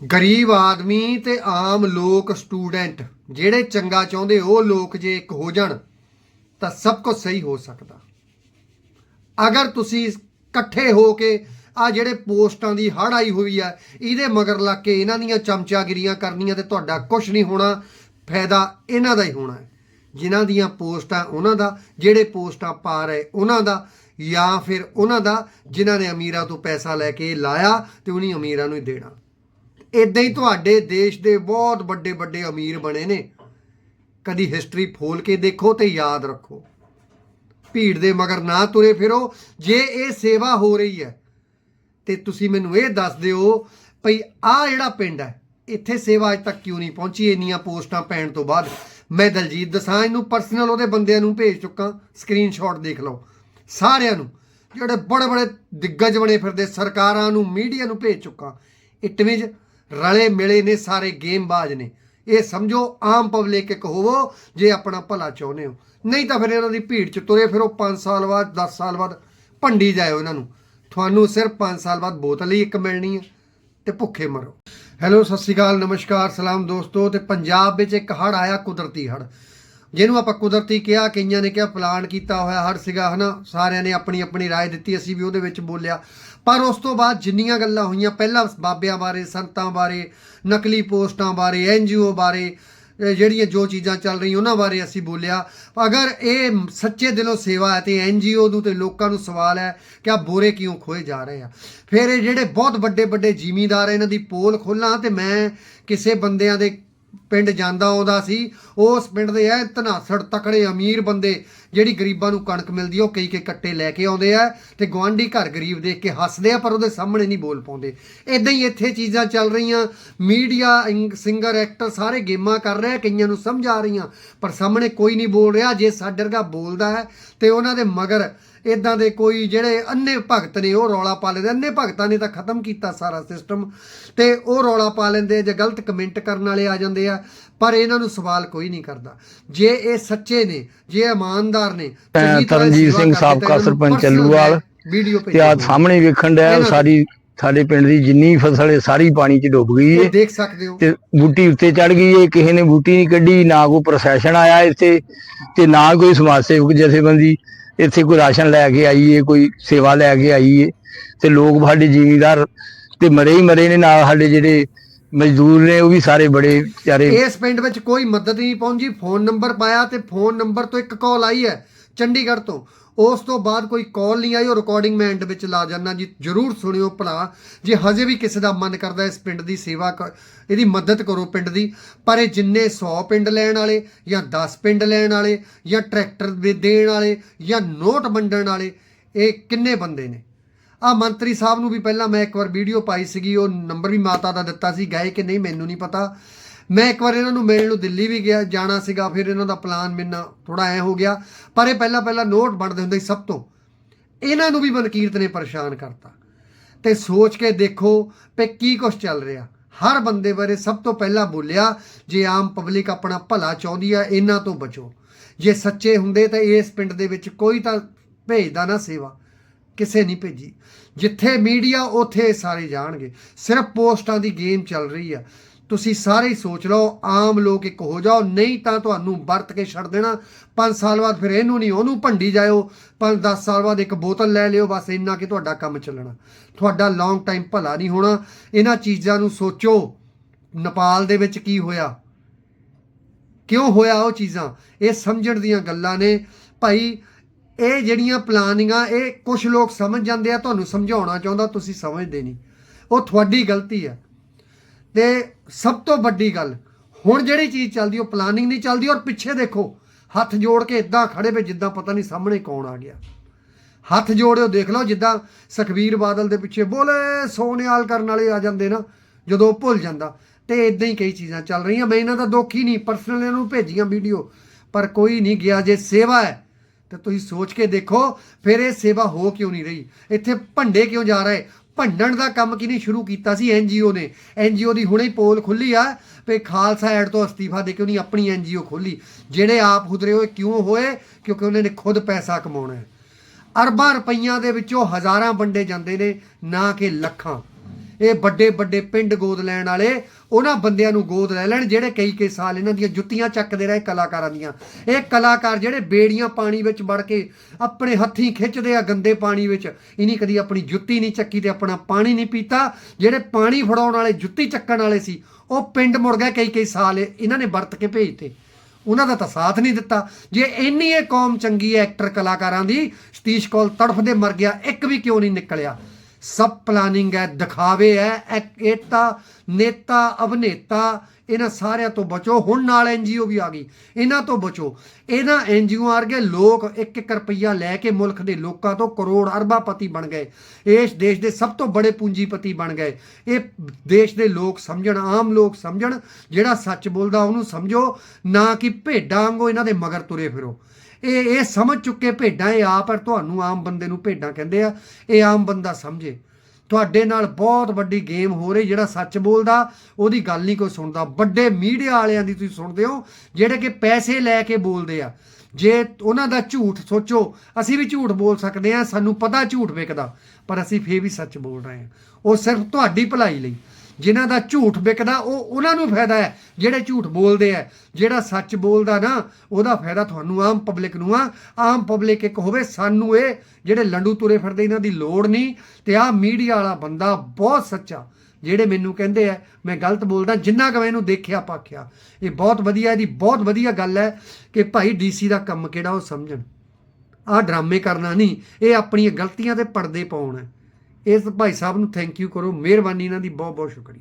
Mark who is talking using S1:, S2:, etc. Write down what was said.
S1: ਗਰੀਬ ਆਦਮੀ ਤੇ ਆਮ ਲੋਕ ਸਟੂਡੈਂਟ, ਜਿਹੜੇ ਚੰਗਾ ਚਾਹੁੰਦੇ ਉਹ ਲੋਕ ਜੇ ਇੱਕ ਹੋ ਜਾਣ, ਤਾਂ ਸਭ ਕੁਝ ਸਹੀ ਹੋ ਸਕਦਾ। ਅਗਰ ਤੁਸੀਂ ਇਕੱਠੇ ਹੋ ਕੇ ਆ ਜਿਹੜੇ ਪੋਸਟਾਂ ਦੀ ਹੜ ਆਈ ਹੋਈ ਆ, ਇਹਦੇ ਮਗਰ ਲੱਗ ਕੇ ਇਹਨਾਂ ਦੀਆਂ ਚਮਚਾਗਿਰੀਆਂ ਕਰਨੀਆਂ ਤੇ ਤੁਹਾਡਾ ਕੁਝ ਨਹੀਂ ਹੋਣਾ, ਫਾਇਦਾ ਇਹਨਾਂ ਦਾ ਹੀ ਹੋਣਾ ਹੈ। ਜਿਨ੍ਹਾਂ ਦੀਆਂ ਪੋਸਟਾਂ ਉਹਨਾਂ ਦਾ, ਜਿਹੜੇ ਪੋਸਟਾਂ ਪਾ ਰਹੇ ਉਹਨਾਂ ਦਾ, ਜਾਂ ਫਿਰ ਉਹਨਾਂ ਦਾ, ਜਿਨ੍ਹਾਂ ਨੇ ਅਮੀਰਾਂ ਤੋਂ ਪੈਸਾ ਲੈ ਕੇ ਲਾਇਆ ਤੇ ਉਹਨੀ ਅਮੀਰਾਂ ਨੂੰ ਹੀ ਦੇਣਾ। ਇਦਾਂ ਹੀ ਤੁਹਾਡੇ ਦੇਸ਼ ਦੇ ਬਹੁਤ ਵੱਡੇ ਵੱਡੇ ਅਮੀਰ ਬਣੇ ਨੇ। ਕਦੀ ਹਿਸਟਰੀ ਫੋਲ ਕੇ ਦੇਖੋ ਤੇ ਯਾਦ ਰੱਖੋ। ਭੀੜ ਦੇ ਮਗਰ ਨਾ ਤੁਰੇ ਫਿਰੋ। ਜੇ ਇਹ ਸੇਵਾ ਹੋ ਰਹੀ ਹੈ, ਤੇ ਤੁਸੀਂ ਮੈਨੂੰ ਇਹ ਦੱਸ ਦਿਓ ਭਈ ਆ ਜਿਹੜਾ ਪਿੰਡ ਹੈ, ਇੱਥੇ ਸੇਵਾ ਅਜ ਤੱਕ ਕਿਉਂ ਨਹੀਂ ਪਹੁੰਚੀ? ਇੰਨੀਆਂ ਪੋਸਟਾਂ ਪੈਣ ਤੋਂ ਬਾਅਦ ਮੈਂ ਦਲਜੀਤ ਦਸਾਂਝ ਨੂੰ ਪਰਸਨਲ ਉਹਦੇ ਬੰਦਿਆਂ ਨੂੰ ਭੇਜ ਚੁੱਕਾ। ਸਕਰੀਨਸ਼ਾਟ ਦੇਖ ਲਓ। ਸਾਰਿਆਂ ਨੂੰ, ਜਿਹੜੇ ਬੜੇ ਬੜੇ ਦਿੱਗਜ ਬਣੇ ਫਿਰਦੇ, ਸਰਕਾਰਾਂ ਨੂੰ ਮੀਡੀਆ ਨੂੰ ਭੇਜ ਚੁੱਕਾ। ਇਟ ਰਲੇ ਮਿਲੇ ਨੇ ਸਾਰੇ ਗੇਮਬਾਜ਼ ਨੇ ਇਹ ਸਮਝੋ ਆਮ ਪਬਲਿਕ ਇੱਕ ਹੋਵੋ ਜੇ ਆਪਣਾ ਭਲਾ ਚਾਹੁੰਦੇ ਹੋ ਨਹੀਂ ਤਾਂ ਫਿਰ ਇਹਨਾਂ ਦੀ ਭੀੜ ਚ ਤੁਰੇ ਫਿਰੋ 5 ਸਾਲ ਬਾਅਦ 10 ਸਾਲ ਬਾਅਦ ਭੰਡੀ ਜਾਇਓ ਇਹਨਾਂ ਨੂੰ ਤੁਹਾਨੂੰ ਸਿਰਫ 5 ਸਾਲ ਬਾਅਦ ਬੋਤਲ ਹੀ ਇੱਕ ਮਿਲਣੀ ਹੈ ਤੇ ਭੁੱਖੇ ਮਰੋ ਹੈਲੋ ਸਤਿ ਸ਼੍ਰੀ ਅਕਾਲ ਨਮਸਕਾਰ ਸਲਾਮ ਦੋਸਤੋ ਤੇ ਪੰਜਾਬ ਵਿੱਚ ਇੱਕ ਹੜ ਆਇਆ ਕੁਦਰਤੀ ਹੜ ਜਿਹਨੂੰ ਆਪਾਂ ਕੁਦਰਤੀ ਕਿਹਾ ਕਈਆਂ ਨੇ ਕਿਹਾ ਪਲਾਨ ਕੀਤਾ ਹੋਇਆ ਹੜ ਸੀਗਾ ਹਨਾ ਸਾਰਿਆਂ ਨੇ ਆਪਣੀ ਆਪਣੀ رائے ਦਿੱਤੀ ਅਸੀਂ ਵੀ ਉਹਦੇ ਵਿੱਚ ਬੋਲਿਆ ਪਰ ਉਸ ਤੋਂ ਬਾਅਦ ਜਿੰਨੀਆਂ ਗੱਲਾਂ ਹੋਈਆਂ, ਪਹਿਲਾਂ ਬਾਬਿਆਂ ਬਾਰੇ, ਸੰਤਾਂ ਬਾਰੇ, ਨਕਲੀ ਪੋਸਟਾਂ ਬਾਰੇ ਐਨਜੀਓ ਬਾਰੇ ਜਿਹੜੀਆਂ ਜੋ ਚੀਜ਼ਾਂ ਚੱਲ ਰਹੀਆਂ, ਉਹਨਾਂ ਬਾਰੇ ਅਸੀਂ ਬੋਲਿਆ। ਅਗਰ ਇਹ ਸੱਚੇ ਦਿਲੋਂ ਸੇਵਾ ਹੈ ਤੇ ਐਨਜੀਓ ਨੂੰ ਤੇ ਲੋਕਾਂ ਨੂੰ ਸਵਾਲ ਹੈ ਕਿ ਆ ਬੋਰੇ ਕਿਉਂ ਖੋਏ ਜਾ ਰਹੇ ਆ। ਫਿਰ ਇਹ ਜਿਹੜੇ ਬਹੁਤ ਵੱਡੇ ਵੱਡੇ ਜ਼ਿਮੀਂਦਾਰ ਇਹਨਾਂ ਦੀ ਪੋਲ ਖੋਲਾਂ ਤੇ ਮੈਂ ਕਿਸੇ ਬੰਦਿਆਂ ਦੇ ਪਿੰਡ ਜਾਂਦਾ ਆਉਂਦਾ ਸੀ, ਉਸ ਪਿੰਡ ਦੇ ਐ ਧਨਾਸੜ ਤਕੜੇ ਅਮੀਰ ਬੰਦੇ ਜਿਹੜੀ ਗਰੀਬਾਂ ਨੂੰ ਕਣਕ ਮਿਲਦੀ ਉਹ ਕਈ ਕਈ ਕੱਟੇ ਲੈ ਕੇ ਆਉਂਦੇ ਆ ਤੇ ਗਵਾਂਢੀ ਘਰ ਗਰੀਬ ਦੇਖ ਕੇ ਹੱਸਦੇ ਆ, ਪਰ ਉਹਦੇ ਸਾਹਮਣੇ ਨਹੀਂ ਬੋਲ ਪਾਉਂਦੇ। ਇਦਾਂ ਹੀ ਇੱਥੇ ਚੀਜ਼ਾਂ ਚੱਲ ਰਹੀਆਂ, ਮੀਡੀਆ ਸਿੰਗਰ, ਐਕਟਰ ਸਾਰੇ ਗੇਮਾਂ ਕਰ ਰਹੇ, ਕਈਆਂ ਨੂੰ ਸਮਝ ਆ ਰਹੀਆਂ, ਪਰ ਸਾਹਮਣੇ ਕੋਈ ਨਹੀਂ ਬੋਲ ਰਿਹਾ, ਜੇ ਸਾਡੇ ਬੋਲਦਾ ਹੈ ਤੇ ਉਹਨਾਂ ਦੇ ਮਗਰ ਇਦਾਂ ਦੇ ਕੋਈ ਜਿਹੜੇ ਅੰਨੇ ਭਗਤ ਨੇ ਉਹ ਰੌਲਾ ਪਾ ਲੈਂਦੇ। ਅੰਨੇ ਭਗਤਾਂ ਨੇ ਤਾਂ ਖਤਮ ਕੀਤਾ ਸਾਰਾ ਸਿਸਟਮ ਤੇ ਉਹ ਰੌਲਾ ਪਾ ਲੈਂਦੇ ਜੇ ਗਲਤ ਕਮੈਂਟ ਕਰਨ ਵਾਲੇ ਆ ਜਾਂਦੇ ਆ ਪਰ ਇਹਨਾਂ ਨੂੰ ਸਵਾਲ ਕੋਈ ਨਹੀਂ ਕਰਦਾ। ਜੇ ਇਹ ਸੱਚੇ ਨੇ ਜੇ ਇਮਾਨਦਾਰ ਨੇ
S2: ਤਰਨਜੀਤ ਸਿੰਘ ਸਾਬਕਾ ਸਰਪੰਚ ਚੱਲੂਵਾਲ।
S1: ਵੀਡੀਓ
S2: ਤੇ ਆ ਸਾਹਮਣੇ ਵੇਖਣ ਡਿਆ ਸਾਰੀ ਸਾਡੇ ਪਿੰਡ ਦੀ ਜਿੰਨੀ ਫਸਲ ਹੈ ਸਾਰੀ ਪਾਣੀ 'ਚ ਡੁੱਬ ਗਈ ਏ
S1: ਦੇਖ ਸਕਦੇ ਹੋ।
S2: ਤੇ ਬੂਟੀ ਉੱਤੇ ਚੜ ਗਈ ਏ ਕਿਸੇ ਨੇ ਬੂਟੀ ਨਹੀਂ ਕੱਢੀ ਨਾ ਕੋਈ ਪ੍ਰਸ਼ਾਸਨ ਆਇਆ ਇੱਥੇ ਤੇ ਨਾ ਕੋਈ ਸਮਾਜ ਸੇਵਕ ਜਥੇਬੰਦੀ ਇੱਥੇ ਕੋਈ ਰਾਸ਼ਨ ਲੈ ਕੇ ਆਈਏ, ਕੋਈ ਸੇਵਾ ਲੈ ਕੇ ਆਈਏ ਤੇ ਲੋਕ ਸਾਡੇ ਜ਼ਿਮੀਦਾਰ ਤੇ ਮਰੇ ਹੀ ਮਰੇ ਨੇ ਨਾਲ ਸਾਡੇ ਜਿਹੜੇ ਮਜ਼ਦੂਰ ਨੇ, ਉਹ ਵੀ ਸਾਰੇ ਬੜੇ ਵਿਚਾਰੇ।
S1: ਇਸ ਪਿੰਡ ਵਿੱਚ ਕੋਈ ਮਦਦ ਨਹੀਂ ਪਹੁੰਚੀ। ਫੋਨ ਨੰਬਰ ਪਾਇਆ ਤੇ ਫੋਨ ਨੰਬਰ ਤੋਂ ਇੱਕ ਕਾਲ ਆਈ ਹੈ ਚੰਡੀਗੜ੍ਹ ਤੋਂ। ਉਸ ਤੋਂ ਬਾਅਦ ਕੋਈ ਕਾਲ ਨਹੀਂ ਆਈ, ਉਹ ਰਿਕਾਰਡਿੰਗ ਮੈਂ ਐਂਡ ਵਿੱਚ ਲਾ ਜਾਣਾ ਜੀ। ਜਰੂਰ ਸੁਣਿਓ ਭਲਾ, ਜੇ ਹਜੇ ਵੀ ਕਿਸੇ ਦਾ ਮਨ ਕਰਦਾ ਇਸ ਪਿੰਡ ਦੀ ਸੇਵਾ ਕ- ਇਹਦੀ ਮਦਦ ਕਰੋ ਪਿੰਡ ਦੀ, ਪਰ ਇਹ ਜਿੰਨੇ 100 ਪਿੰਡ ਲੈਣ ਵਾਲੇ ਜਾਂ 10 ਪਿੰਡ ਲੈਣ ਵਾਲੇ ਜਾਂ ਟਰੈਕਟਰ ਦੇ ਦੇਣ ਵਾਲੇ ਜਾਂ ਨੋਟ ਵੰਡਣ ਵਾਲੇ, ਇਹ ਕਿੰਨੇ ਬੰਦੇ ਨੇ? ਆ ਮੰਤਰੀ ਸਾਹਿਬ ਨੂੰ ਵੀ ਪਹਿਲਾਂ ਮੈਂ ਇੱਕ ਵਾਰ ਵੀਡੀਓ ਪਾਈ ਸੀਗੀ, ਉਹ ਨੰਬਰ ਵੀ ਮਾਤਾ ਦਾ ਦਿੱਤਾ ਸੀ ਗਏ ਕਿ ਨਹੀਂ, ਮੈਨੂੰ ਨਹੀਂ ਪਤਾ। ਮੈਂ ਇੱਕ ਵਾਰ ਇਹਨਾਂ ਨੂੰ ਮਿਲਣ ਨੂੰ ਦਿੱਲੀ ਵੀ ਗਿਆ, ਜਾਣਾ ਸੀਗਾ, ਫਿਰ ਇਹਨਾਂ ਦਾ ਪਲਾਨ ਮਿਲਣਾ ਥੋੜਾ ਐ ਹੋ ਗਿਆ। ਪਰ ਇਹ ਪਹਿਲਾਂ ਪਹਿਲਾਂ ਨੋਟ ਬਣਦੇ ਹੁੰਦੇ ਸੀ ਸਭ ਤੋਂ। ਇਹਨਾਂ ਨੂੰ ਵੀ ਮਨਕੀਰਤ ਨੇ ਪਰੇਸ਼ਾਨ ਕਰਤਾ। ਤੇ ਸੋਚ ਕੇ ਦੇਖੋ ਕਿ ਕੀ ਕੁਝ ਚੱਲ ਰਿਹਾ। ਹਰ ਬੰਦੇ ਬਾਰੇ ਸਭ ਤੋਂ ਪਹਿਲਾਂ ਬੋਲਿਆ, ਜੇ ਆਮ ਪਬਲਿਕ ਆਪਣਾ ਭਲਾ ਚਾਹੁੰਦੀ ਆ, ਇਹਨਾਂ ਤੋਂ ਬਚੋ। ਜੇ ਸੱਚੇ ਹੁੰਦੇ ਤਾਂ ਇਸ ਪਿੰਡ ਦੇ ਵਿੱਚ ਕੋਈ ਤਾਂ ਭੇਜਦਾ ਨਾ ਸੇਵਾ। ਕਿਸੇ ਨਹੀਂ ਭੇਜੀ। ਜਿੱਥੇ ਮੀਡੀਆ ਉੱਥੇ ਸਾਰੇ ਜਾਣਗੇ। ਸਿਰਫ ਪੋਸਟਾਂ ਦੀ ਗੇਮ ਚੱਲ ਰਹੀ ਆ। ਤੁਸੀਂ ਸਾਰੇ ਹੀ ਸੋਚ ਲਓ, ਆਮ ਲੋਕ ਇੱਕ ਹੋ ਜਾਓ, ਨਹੀਂ ਤਾਂ ਤੁਹਾਨੂੰ ਵਰਤ ਕੇ ਛੱਡ ਦੇਣਾ। 5 ਸਾਲ ਬਾਅਦ ਫਿਰ ਇਹਨੂੰ ਨਹੀਂ, ਉਹਨੂੰ ਭੰਡੀ ਜਾਇਓ। 5-10 ਸਾਲ ਬਾਅਦ ਇੱਕ ਬੋਤਲ ਲੈ ਲਿਓ, ਬਸ ਇੰਨਾ ਕਿ ਤੁਹਾਡਾ ਕੰਮ ਚੱਲਣਾ। ਤੁਹਾਡਾ ਲੌਂਗ ਟਾਈਮ ਭਲਾ ਨਹੀਂ ਹੋਣਾ। ਇਹਨਾਂ ਚੀਜ਼ਾਂ ਨੂੰ ਸੋਚੋ, ਨੇਪਾਲ ਦੇ ਵਿੱਚ ਕੀ ਹੋਇਆ? ਕਿਉਂ ਹੋਇਆ ਉਹ ਚੀਜ਼ਾਂ? ਇਹ ਸਮਝਣ ਦੀਆਂ ਗੱਲਾਂ ਨੇ। ਭਾਈ, ਇਹ ਜਿਹੜੀਆਂ ਪਲਾਨਿੰਗਾਂ ਇਹ ਕੁਝ ਲੋਕ ਸਮਝ ਜਾਂਦੇ ਆ, ਤੁਹਾਨੂੰ ਸਮਝਾਉਣਾ ਚਾਹੁੰਦਾ, ਤੁਸੀਂ ਸਮਝਦੇ ਨਹੀਂ। ਉਹ ਤੁਹਾਡੀ ਗਲਤੀ ਹੈ ਤੇ ਸਭ ਤੋਂ ਵੱਡੀ ਗੱਲ, ਹੁਣ ਜਿਹੜੀ ਚੀਜ਼ ਚੱਲਦੀ ਉਹ ਪਲਾਨਿੰਗ ਨਹੀਂ ਚੱਲਦੀ ਔਰ ਪਿੱਛੇ ਦੇਖੋ, ਹੱਥ ਜੋੜ ਕੇ ਇਦਾਂ ਖੜੇ ਵੇ ਜਿੱਦਾਂ ਪਤਾ ਨਹੀਂ ਸਾਹਮਣੇ ਕੌਣ ਆ ਗਿਆ। ਹੱਥ ਜੋੜਿਓ ਦੇਖ ਲਓ, ਜਿੱਦਾਂ ਸੁਖਬੀਰ ਬਾਦਲ ਦੇ ਪਿੱਛੇ ਬੋਲੇ, ਸੋਨਿਆਲ ਕਰਨ ਵਾਲੇ ਆ ਜਾਂਦੇ ਨਾ, ਜਦੋਂ ਉਹ ਭੁੱਲ ਜਾਂਦਾ। ਤੇ ਇਦਾਂ ਹੀ ਕਈ ਚੀਜ਼ਾਂ ਚੱਲ ਰਹੀਆਂ, ਮੈਂ ਇਹਨਾਂ ਦਾ ਦੁੱਖ ਹੀ ਨਹੀਂ ਪਰਸਨਲ ਇਹਨੂੰ ਭੇਜੀਆਂ ਵੀਡੀਓ ਪਰ ਕੋਈ ਨਹੀਂ ਗਿਆ ਜੇ ਸੇਵਾ ਹੈ, ਤੇ ਤੁਸੀਂ ਸੋਚ ਕੇ ਦੇਖੋ, ਫਿਰ ਇਹ ਸੇਵਾ ਹੋ ਕਿਉਂ ਨਹੀਂ ਰਹੀ? ਇੱਥੇ ਭੰਡੇ ਕਿਉਂ ਜਾ ਰਹੇ? ਭੰਡਣ ਦਾ ਕੰਮ ਕਿਹਨੇ ਸ਼ੁਰੂ ਕੀਤਾ ਸੀ ਐਨਜੀਓ ਨੇ? ਐਨਜੀਓ ਦੀ ਹੁਣੇ ਪੋਲ ਖੁੱਲੀ ਆ ਵੀ ਖਾਲਸਾ ਐਡ ਤੋਂ ਅਸਤੀਫਾ ਦੇ ਕੇ ਉਹਨੇ ਆਪਣੀ ਐਨਜੀਓ ਖੋਲੀ ਜਿਹੜੇ ਆਪ ਹੁਦਰੇ ਹੋਏ, ਕਿਉਂ ਹੋਏ? ਕਿਉਂਕਿ ਉਹਨਾਂ ਨੇ ਖੁਦ ਪੈਸਾ ਕਮਾਉਣਾ ਹੈ। ਅਰਬਾਂ ਰੁਪਈਆਂ ਦੇ ਵਿੱਚੋਂ ਹਜ਼ਾਰਾਂ ਵੰਡੇ ਜਾਂਦੇ ਨੇ, ਨਾ ਕਿ ਲੱਖਾਂ। ਇਹ ਵੱਡੇ ਵੱਡੇ ਪਿੰਡ ਗੋਦ ਲੈਣ ਵਾਲੇ, ਉਹਨਾਂ ਬੰਦਿਆਂ ਨੂੰ ਗੋਦ ਲੈ ਲੈਣ, ਜਿਹੜੇ ਕਈ ਕਈ ਸਾਲ ਇਹਨਾਂ ਦੀਆਂ ਜੁੱਤੀਆਂ ਚੱਕਦੇ ਰਹੇ ਕਲਾਕਾਰਾਂ ਦੀਆਂ। ਇਹ ਕਲਾਕਾਰ ਜਿਹੜੇ ਬੇੜੀਆਂ ਪਾਣੀ ਵਿੱਚ ਵੜ ਕੇ ਆਪਣੇ ਹੱਥੀਂ ਖਿੱਚਦੇ ਆ ਗੰਦੇ ਪਾਣੀ ਵਿੱਚ, ਇਨੀ ਕਦੀ ਆਪਣੀ ਜੁੱਤੀ ਨਹੀਂ ਚੱਕੀ ਤੇ ਆਪਣਾ ਪਾਣੀ ਨਹੀਂ ਪੀਤਾ। ਜਿਹੜੇ ਪਾਣੀ ਫੜਾਉਣ ਵਾਲੇ, ਜੁੱਤੀ ਚੱਕਣ ਵਾਲੇ ਸੀ, ਉਹ ਪਿੰਡ ਮੁੜ ਗਏ ਕਈ ਕਈ ਸਾਲ, ਇਹਨਾਂ ਨੇ ਵਰਤ ਕੇ ਭੇਜਤੇ। ਉਹਨਾਂ ਦਾ ਤਾਂ ਸਾਥ ਨਹੀਂ ਦਿੱਤਾ। ਜੇ ਇੰਨੀ ਇਹ ਕੌਮ ਚੰਗੀ ਹੈ ਐਕਟਰ ਕਲਾਕਾਰਾਂ ਦੀ, ਸਤੀਸ਼ ਕੌਲ ਤੜਫਦੇ ਮਰ ਗਿਆ, ਇੱਕ ਵੀ ਕਿਉਂ ਨਹੀਂ ਨਿਕਲਿਆ? ਸਭ ਪਲਾਨਿੰਗ ਹੈ, ਦਿਖਾਵੇ ਹੈ ਏਤਾ ਨੇਤਾ, ਅਭਿਨੇਤਾ, ਇਹਨਾਂ ਸਾਰਿਆਂ ਤੋਂ ਬਚੋ। ਹੁਣ ਨਾਲ ਐਨਜੀਓ ਵੀ ਆ ਗਈ। ਇਹਨਾਂ ਤੋਂ ਬਚੋ। ਇਹਨਾਂ ਐਨਜੀਓ ਵਰਗੇ ਲੋਕ ਇੱਕ ਇੱਕ ਰੁਪਈਆ ਲੈ ਕੇ ਮੁਲਕ ਦੇ ਲੋਕਾਂ ਤੋਂ ਕਰੋੜ ਅਰਬਾਪਤੀ ਬਣ ਗਏ। ਇਸ ਦੇਸ਼ ਦੇ ਸਭ ਤੋਂ ਬੜੇ ਪੂੰਜੀਪਤੀ ਬਣ ਗਏ। ਇਹ ਦੇਸ਼ ਦੇ ਲੋਕ ਸਮਝਣ, ਆਮ ਲੋਕ ਸਮਝਣ, ਜਿਹੜਾ ਸੱਚ ਬੋਲਦਾ ਉਹਨੂੰ ਸਮਝੋ, ਨਾ ਕਿ ਭੇਡਾਂ ਵਾਂਗੂ ਇਹਨਾਂ ਦੇ ਮਗਰ ਤੁਰੇ ਫਿਰੋ। ਇਹ ਇਹ ਸਮਝ ਚੁੱਕੇ ਭੇਡਾਂ ਇਹ ਆਪ ਪਰ ਤੁਹਾਨੂੰ ਆਮ ਬੰਦੇ ਨੂੰ ਭੇਡਾਂ ਕਹਿੰਦੇ ਆ, ਇਹ ਆਮ ਬੰਦਾ ਸਮਝੇ। ਤੁਹਾਡੇ ਨਾਲ ਬਹੁਤ ਵੱਡੀ ਗੇਮ ਹੋ ਰਹੀ ਜਿਹੜਾ ਸੱਚ ਬੋਲਦਾ, ਉਹਦੀ ਗੱਲ ਨਹੀਂ ਕੋਈ ਸੁਣਦਾ। ਵੱਡੇ ਮੀਡੀਆ ਵਾਲਿਆਂ ਦੀ ਤੁਸੀਂ ਸੁਣਦੇ ਹੋ, ਜਿਹੜੇ ਕਿ ਪੈਸੇ ਲੈ ਕੇ ਬੋਲਦੇ ਆ। ਜੇ ਉਹਨਾਂ ਦਾ ਝੂਠ ਸੋਚੋ, ਅਸੀਂ ਵੀ ਝੂਠ ਬੋਲ ਸਕਦੇ ਆ ਸਾਨੂੰ ਪਤਾ ਝੂਠ ਵਿਕਦਾ, ਪਰ ਅਸੀਂ ਫੇਰ ਵੀ ਸੱਚ ਬੋਲ ਰਹੇ ਹਾਂ। ਉਹ ਸਿਰਫ ਤੁਹਾਡੀ ਭਲਾਈ ਲਈ। ਜਿਨ੍ਹਾਂ ਦਾ ਝੂਠ ਵਿਕਦਾ, ਉਹ ਉਹਨਾਂ ਨੂੰ ਫਾਇਦਾ ਹੈ, ਜਿਹੜੇ ਝੂਠ ਬੋਲਦੇ ਆ ਜਿਹੜਾ ਸੱਚ ਬੋਲਦਾ ਨਾ, ਉਹਦਾ ਫਾਇਦਾ ਤੁਹਾਨੂੰ ਆਮ ਪਬਲਿਕ ਨੂੰ ਆ। ਆਮ ਪਬਲਿਕ ਇੱਕ ਹੋਵੇ, ਸਾਨੂੰ ਇਹ, ਜਿਹੜੇ ਲੰਡੂ ਤੁਰੇ ਫਿਰਦੇ, ਇਹਨਾਂ ਦੀ ਲੋੜ ਨਹੀਂ। ਤੇ ਆਹ ਮੀਡੀਆ ਵਾਲਾ ਬੰਦਾ ਬਹੁਤ ਸੱਚਾ, ਜਿਹੜੇ ਮੈਨੂੰ ਕਹਿੰਦੇ ਆ ਮੈਂ ਗਲਤ ਬੋਲਦਾ, ਜਿੰਨਾ ਕੁ ਮੈਂ ਇਹਨੂੰ ਦੇਖਿਆ, ਪਾਖਿਆ। ਇਹ ਬਹੁਤ ਵਧੀਆ, ਇਹਦੀ ਬਹੁਤ ਵਧੀਆ ਗੱਲ ਹੈ ਕਿ ਭਾਈ ਡੀਸੀ ਦਾ ਕੰਮ ਕਿਹੜਾ, ਉਹ ਸਮਝਣ। ਆਹ ਡਰਾਮੇ ਕਰਨਾ ਨਹੀਂ, ਇਹ ਆਪਣੀਆਂ ਗਲਤੀਆਂ ਤੇ ਪਰਦੇ ਪਾਉਣ ਇਸ ਭਾਈ ਸਾਹਿਬ ਨੂੰ ਥੈਂਕ ਯੂ ਕਰੋ ਮਿਹਰਬਾਨੀ ਇਹਨਾਂ ਦੀ ਬਹੁਤ ਬਹੁਤ ਸ਼ੁਕਰੀਆ।